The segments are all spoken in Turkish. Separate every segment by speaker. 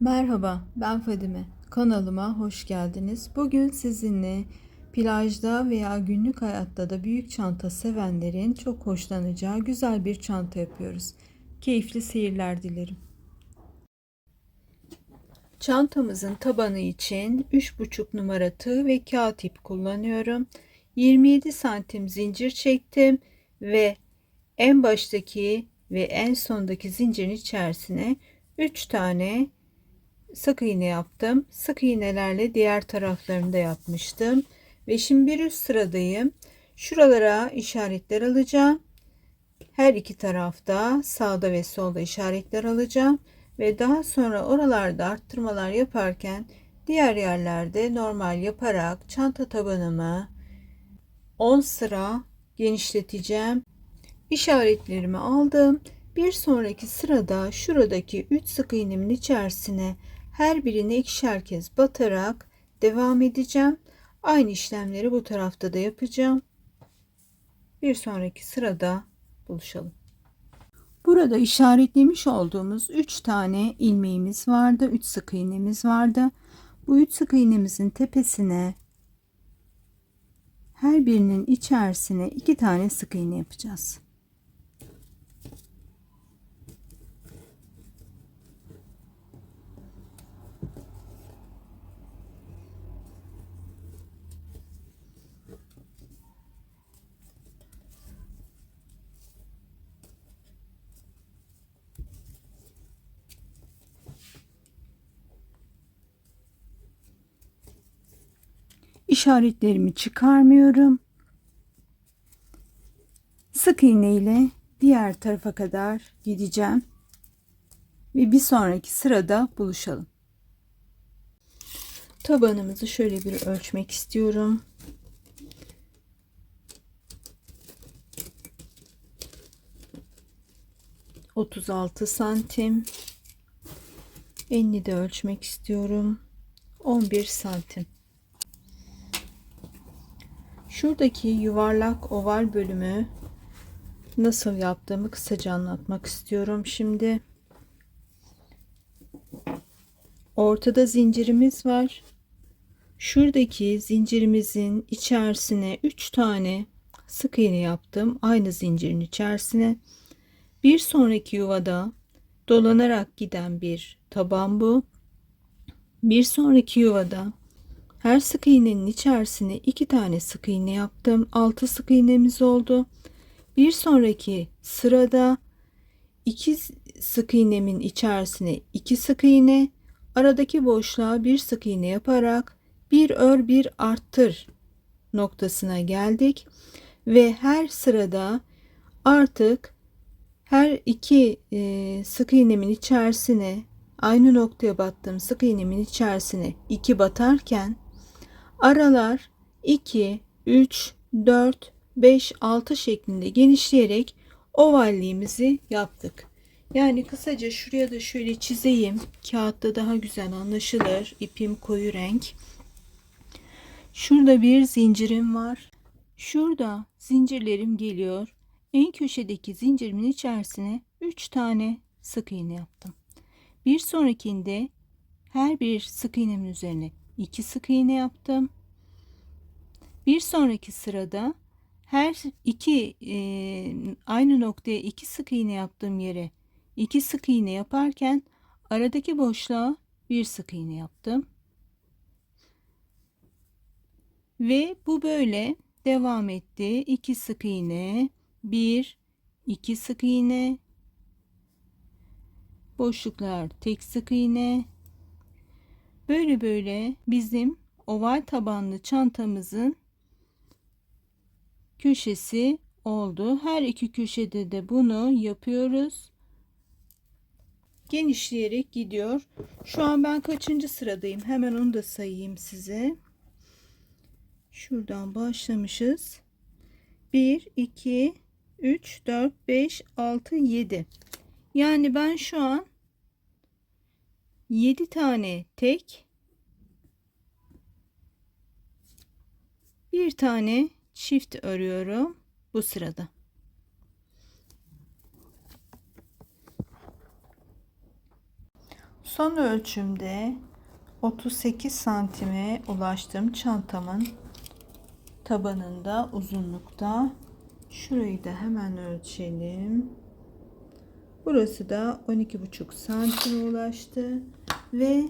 Speaker 1: Merhaba, ben Fadime. Kanalıma hoş geldiniz. Bugün sizinle plajda veya günlük hayatta da büyük çanta sevenlerin çok hoşlanacağı güzel bir çanta yapıyoruz. Keyifli seyirler dilerim. Çantamızın tabanı için 3,5 numara tığ ve kağıt ip kullanıyorum. 27 santim zincir çektim ve en baştaki ve en sondaki zincirin içerisine 3 tane sık iğne yaptım. Sık iğnelerle diğer taraflarını da yapmıştım. Ve şimdi bir üst sıradayım. Şuralara işaretler alacağım. Her iki tarafta sağda ve solda işaretler alacağım. Ve daha sonra oralarda arttırmalar yaparken diğer yerlerde normal yaparak çanta tabanımı 10 sıra genişleteceğim. İşaretlerimi aldım. Bir sonraki sırada şuradaki 3 sık iğnemin içerisine her birine ikişer kez batarak devam edeceğim. Aynı işlemleri bu tarafta da yapacağım. Bir sonraki sırada buluşalım. Burada işaretlemiş olduğumuz 3 tane ilmeğimiz vardı. 3 sık iğnemiz vardı. Bu 3 sık iğnemizin tepesine her birinin içerisine 2 tane sık iğne yapacağız. İşaretlerimi çıkarmıyorum. Sık iğne ile diğer tarafa kadar gideceğim. Ve bir sonraki sırada buluşalım. Tabanımızı şöyle bir ölçmek istiyorum. Otuz altı santim. Enini de ölçmek istiyorum. On bir santim. Şuradaki yuvarlak oval bölümü nasıl yaptığımı kısaca anlatmak istiyorum. Şimdi ortada zincirimiz var. Şuradaki zincirimizin içerisine 3 tane sık iğne yaptım. Aynı zincirin içerisine. Bir sonraki yuvada dolanarak giden bir taban bu. Bir sonraki yuvada her sık iğnenin içerisine iki tane sık iğne yaptım. Altı sık iğnemiz oldu. Bir sonraki sırada iki sık iğnemin içerisine iki sık iğne, aradaki boşluğa bir sık iğne yaparak bir ör bir arttır noktasına geldik ve her sırada artık her iki e, sık iğnemin içerisine aynı noktaya battığım sık iğnemin içerisine iki batarken Aralar 2, 3, 4, 5, 6 şeklinde genişleyerek ovalliğimizi yaptık. Yani kısaca şuraya da şöyle çizeyim. Kağıtta daha güzel anlaşılır. İpim koyu renk. Şurada bir zincirim var. Şurada zincirlerim geliyor. En köşedeki zincirimin içerisine 3 tane sık iğne yaptım. Bir sonrakinde her bir sık iğnemin üzerine 2 sık iğne yaptım. Bir sonraki sırada her iki e, aynı noktaya iki sık iğne yaptığım yere iki sık iğne yaparken aradaki boşluğa bir sık iğne yaptım. Ve bu böyle devam etti. 2 sık iğne, 1 2 sık iğne, boşluklar tek sık iğne, Böyle böyle bizim oval tabanlı çantamızın köşesi oldu. Her iki köşede de bunu yapıyoruz. Genişleyerek gidiyor. Şu an ben kaçıncı sıradayım? Hemen onu da sayayım size. Şuradan başlamışız. 1, 2, 3, 4, 5, 6, 7. Yani ben şu an 7 tane tek bir tane çift örüyorum bu sırada. Son ölçümde 38 santime ulaştım çantamın tabanında uzunlukta. Şurayı da hemen ölçelim. Burası da 12,5 santime ulaştı ve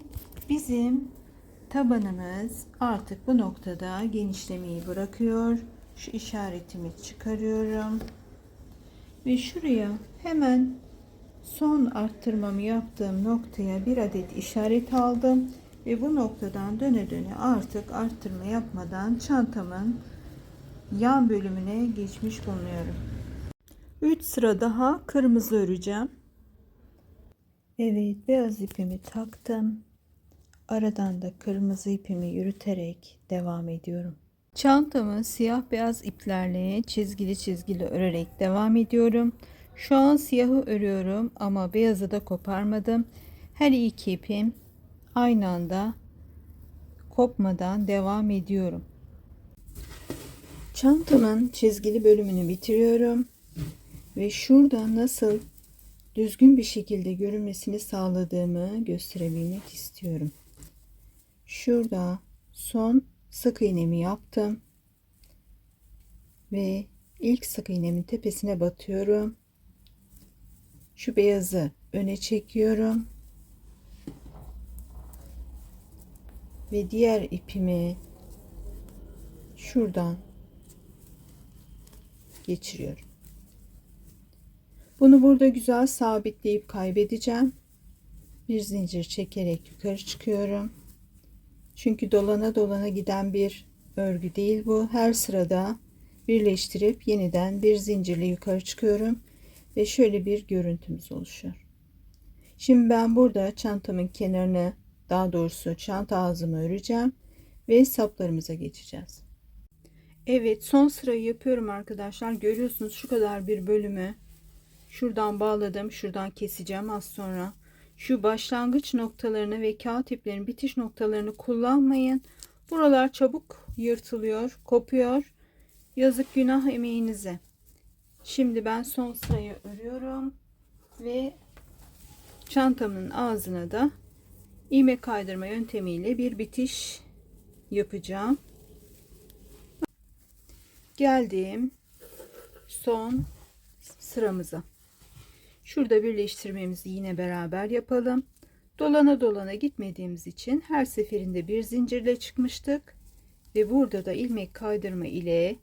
Speaker 1: bizim tabanımız artık bu noktada genişlemeyi bırakıyor. Şu işaretimi çıkarıyorum. Ve şuraya hemen son arttırmamı yaptığım noktaya bir adet işaret aldım ve bu noktadan döne döne artık arttırma yapmadan çantamın yan bölümüne geçmiş bulunuyorum. 3 sıra daha kırmızı öreceğim. Evet beyaz ipimi taktım. Aradan da kırmızı ipimi yürüterek devam ediyorum. Çantamı siyah beyaz iplerle çizgili çizgili örerek devam ediyorum. Şu an siyahı örüyorum ama beyazı da koparmadım. Her iki ipim aynı anda kopmadan devam ediyorum. Çantamın çizgili bölümünü bitiriyorum ve şurada nasıl düzgün bir şekilde görünmesini sağladığımı gösterebilmek istiyorum. Şurada son sık iğnemi yaptım ve ilk sık iğnemin tepesine batıyorum. Şu beyazı öne çekiyorum. Ve diğer ipimi şuradan geçiriyorum. Bunu burada güzel sabitleyip kaybedeceğim. Bir zincir çekerek yukarı çıkıyorum. Çünkü dolana dolana giden bir örgü değil bu. Her sırada birleştirip yeniden bir zincirle yukarı çıkıyorum ve şöyle bir görüntümüz oluşuyor. Şimdi ben burada çantamın kenarını daha doğrusu çanta ağzımı öreceğim ve saplarımıza geçeceğiz. Evet son sırayı yapıyorum arkadaşlar. Görüyorsunuz şu kadar bir bölümü şuradan bağladım. Şuradan keseceğim az sonra. Şu başlangıç noktalarını ve kağıt iplerin bitiş noktalarını kullanmayın. Buralar çabuk yırtılıyor, kopuyor. Yazık günah emeğinize. Şimdi ben son sırayı örüyorum ve çantamın ağzına da ilmek kaydırma yöntemiyle bir bitiş yapacağım. Geldim son sıramıza. Şurada birleştirmemizi yine beraber yapalım. Dolana dolana gitmediğimiz için her seferinde bir zincirle çıkmıştık ve burada da ilmek kaydırma ile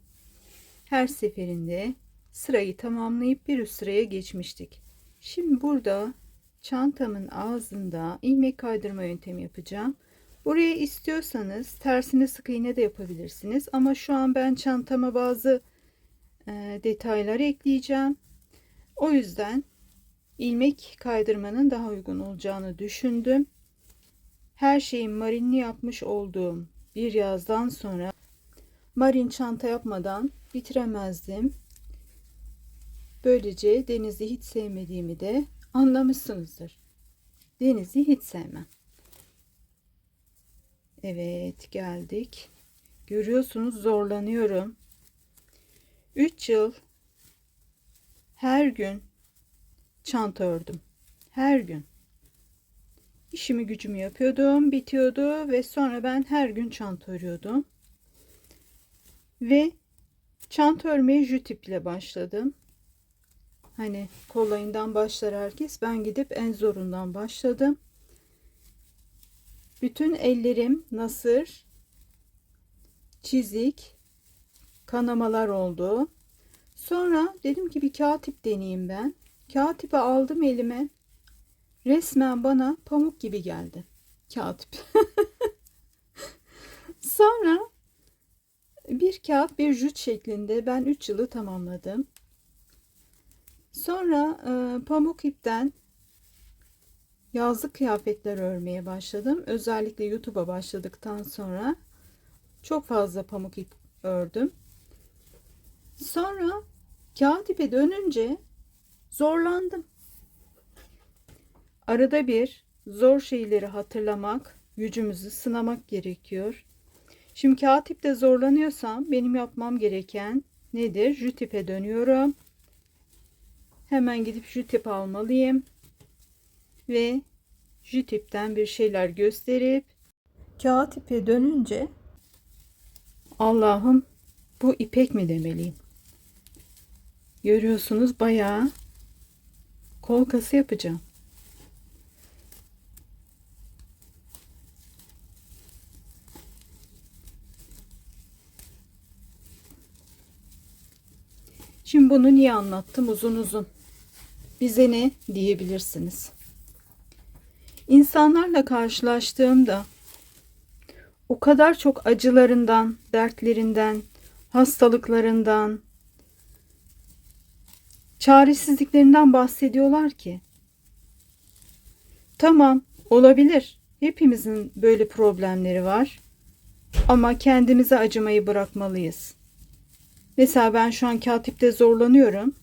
Speaker 1: her seferinde sırayı tamamlayıp bir üst sıraya geçmiştik. Şimdi burada çantamın ağzında ilmek kaydırma yöntemi yapacağım. Buraya istiyorsanız tersine sık iğne de yapabilirsiniz. Ama şu an ben çantama bazı e, detaylar ekleyeceğim. O yüzden ilmek kaydırmanın daha uygun olacağını düşündüm. Her şeyin marinli yapmış olduğum bir yazdan sonra marin çanta yapmadan bitiremezdim. Böylece denizi hiç sevmediğimi de anlamışsınızdır. Denizi hiç sevmem. Evet geldik. Görüyorsunuz zorlanıyorum. 3 yıl her gün çanta ördüm. Her gün. İşimi gücümü yapıyordum, bitiyordu ve sonra ben her gün çanta örüyordum. Ve çanta örmeye jütip ile başladım. Hani kolayından başlar herkes. Ben gidip en zorundan başladım. Bütün ellerim nasır, çizik, kanamalar oldu. Sonra dedim ki bir kağıt deneyeyim ben. Kağıt aldım elime. Resmen bana pamuk gibi geldi. Kağıt Sonra bir kağıt bir jüt şeklinde ben 3 yılı tamamladım. Sonra e, pamuk ipten yazlık kıyafetler örmeye başladım. Özellikle YouTube'a başladıktan sonra çok fazla pamuk ip ördüm. Sonra kağıt ipe dönünce zorlandım. Arada bir zor şeyleri hatırlamak, gücümüzü sınamak gerekiyor. Şimdi kağıt ipte zorlanıyorsam benim yapmam gereken nedir? Jüt ipe dönüyorum. Hemen gidip jüt ip almalıyım. Ve J tipten bir şeyler gösterip kağıt ipe dönünce Allah'ım bu ipek mi demeliyim. Görüyorsunuz bayağı kol kası yapacağım. Şimdi bunu niye anlattım uzun uzun? Bize ne diyebilirsiniz? İnsanlarla karşılaştığımda o kadar çok acılarından, dertlerinden, hastalıklarından, çaresizliklerinden bahsediyorlar ki. Tamam, olabilir. Hepimizin böyle problemleri var. Ama kendimize acımayı bırakmalıyız. Mesela ben şu an katipte zorlanıyorum.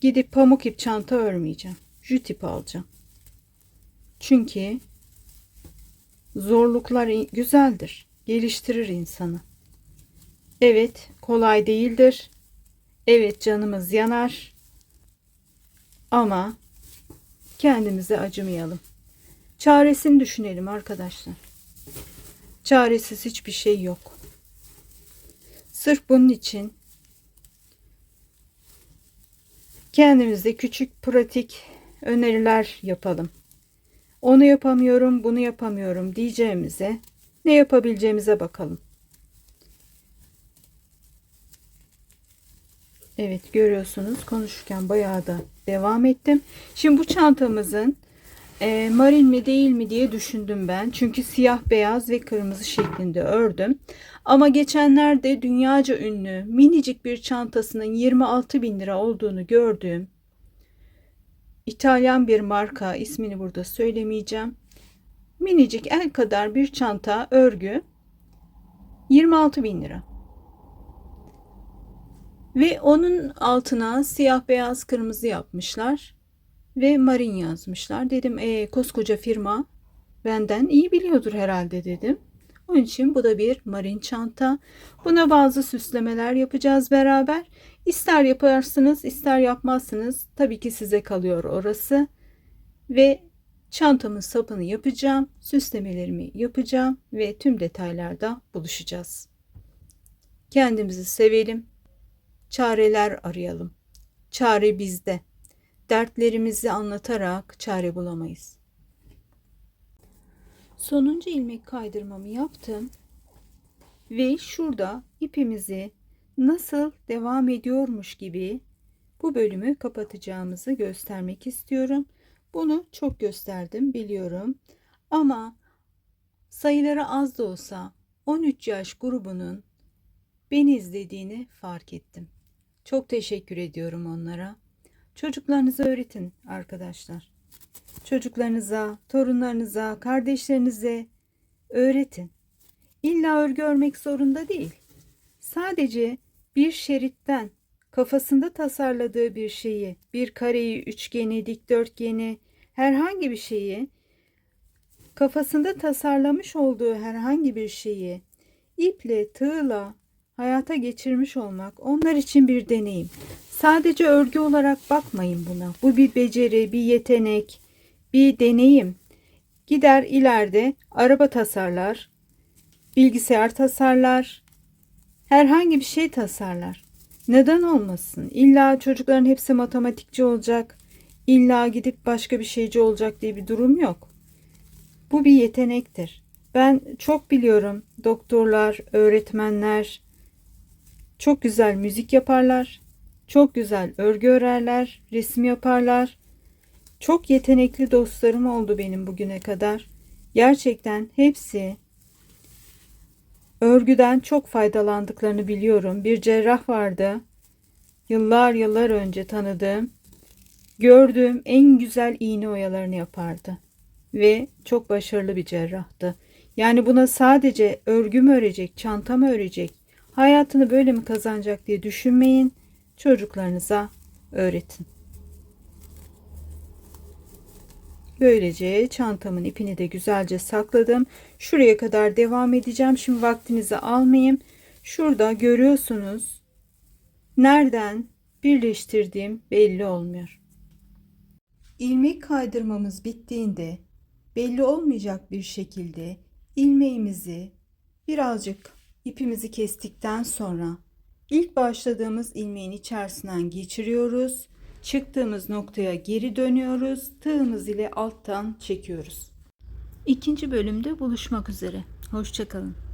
Speaker 1: Gidip pamuk ip çanta örmeyeceğim. Jüt ip alacağım. Çünkü zorluklar güzeldir. Geliştirir insanı. Evet, kolay değildir. Evet, canımız yanar. Ama kendimize acımayalım. Çaresini düşünelim arkadaşlar. Çaresiz hiçbir şey yok. Sırf bunun için kendimize küçük pratik öneriler yapalım. Onu yapamıyorum, bunu yapamıyorum diyeceğimize ne yapabileceğimize bakalım. Evet görüyorsunuz konuşurken bayağı da devam ettim. Şimdi bu çantamızın e, marin mi değil mi diye düşündüm ben. Çünkü siyah beyaz ve kırmızı şeklinde ördüm. Ama geçenlerde dünyaca ünlü minicik bir çantasının 26 bin lira olduğunu gördüm. İtalyan bir marka ismini burada söylemeyeceğim. Minicik el kadar bir çanta örgü 26 bin lira. Ve onun altına siyah beyaz kırmızı yapmışlar ve marin yazmışlar. Dedim e, koskoca firma benden iyi biliyordur herhalde dedim. Onun için bu da bir marin çanta. Buna bazı süslemeler yapacağız beraber. İster yaparsınız ister yapmazsınız. Tabii ki size kalıyor orası. Ve çantamın sapını yapacağım. Süslemelerimi yapacağım. Ve tüm detaylarda buluşacağız. Kendimizi sevelim. Çareler arayalım. Çare bizde. Dertlerimizi anlatarak çare bulamayız. Sonuncu ilmek kaydırmamı yaptım. Ve şurada ipimizi nasıl devam ediyormuş gibi bu bölümü kapatacağımızı göstermek istiyorum. Bunu çok gösterdim biliyorum. Ama sayıları az da olsa 13 yaş grubunun beni izlediğini fark ettim. Çok teşekkür ediyorum onlara. Çocuklarınıza öğretin arkadaşlar. Çocuklarınıza, torunlarınıza, kardeşlerinize öğretin. İlla örgü örmek zorunda değil. Sadece bir şeritten kafasında tasarladığı bir şeyi, bir kareyi, üçgeni, dikdörtgeni, herhangi bir şeyi kafasında tasarlamış olduğu herhangi bir şeyi iple, tığla hayata geçirmiş olmak onlar için bir deneyim. Sadece örgü olarak bakmayın buna. Bu bir beceri, bir yetenek, bir deneyim. Gider ileride araba tasarlar, bilgisayar tasarlar, herhangi bir şey tasarlar. Neden olmasın? İlla çocukların hepsi matematikçi olacak, illa gidip başka bir şeyci olacak diye bir durum yok. Bu bir yetenektir. Ben çok biliyorum doktorlar, öğretmenler çok güzel müzik yaparlar, çok güzel örgü örerler, resim yaparlar. Çok yetenekli dostlarım oldu benim bugüne kadar. Gerçekten hepsi örgüden çok faydalandıklarını biliyorum. Bir cerrah vardı. Yıllar yıllar önce tanıdığım, gördüğüm en güzel iğne oyalarını yapardı. Ve çok başarılı bir cerrahtı. Yani buna sadece örgü mü örecek, çanta mı örecek, hayatını böyle mi kazanacak diye düşünmeyin. Çocuklarınıza öğretin. Böylece çantamın ipini de güzelce sakladım. Şuraya kadar devam edeceğim. Şimdi vaktinizi almayayım. Şurada görüyorsunuz. Nereden birleştirdiğim belli olmuyor. İlmek kaydırmamız bittiğinde belli olmayacak bir şekilde ilmeğimizi birazcık ipimizi kestikten sonra ilk başladığımız ilmeğin içerisinden geçiriyoruz. Çıktığımız noktaya geri dönüyoruz. Tığımız ile alttan çekiyoruz. İkinci bölümde buluşmak üzere. Hoşçakalın.